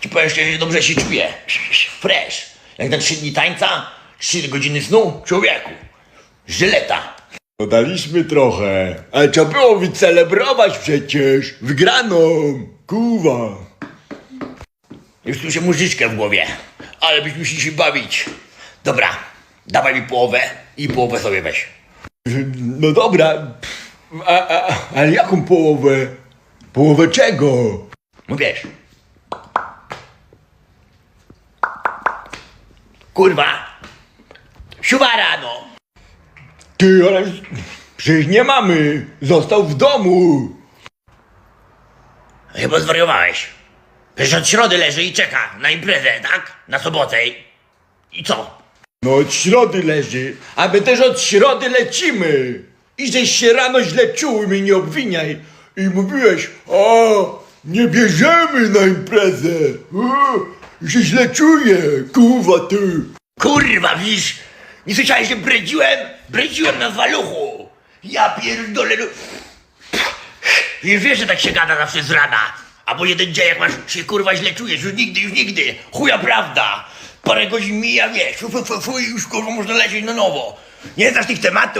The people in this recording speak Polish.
Ci powiem szczerze, dobrze się czuję. Fresh. Jak na trzy dni tańca, trzy godziny snu, człowieku. Żyleta. Dodaliśmy trochę, ale trzeba było wycelebrować przecież wygraną, kuwa. Już tu się mużyczkę w głowie. Ale byśmy musieli się bawić. Dobra, dawaj mi połowę i połowę sobie weź. No dobra, a, a, ale jaką połowę? Połowę czego? No wiesz. Kurwa. Siuba rano. Ty, ale przecież nie mamy, został w domu. Chyba zwariowałeś. Przecież od środy leży i czeka na imprezę, tak? Na sobotę. I co? No od środy leży, a my też od środy lecimy. I żeś się rano źle czuł i mnie nie obwiniaj. I mówiłeś, o, nie bierzemy na imprezę. O, się źle czuję, kuwa ty. Kurwa, widzisz? Nie słyszałeś, że bredziłem? Bredziłem na zwaluchu. Ja pierdolę. no. Wiesz, wiesz, że tak się gada zawsze z rana. Albo jeden dzień, jak masz się kurwa źle czujesz, już nigdy, już nigdy. Chuja prawda. Parę godzin mija, wiesz, fu, fu, fu, fu, już kurwa można lecieć na nowo. Nie znasz tych tematów.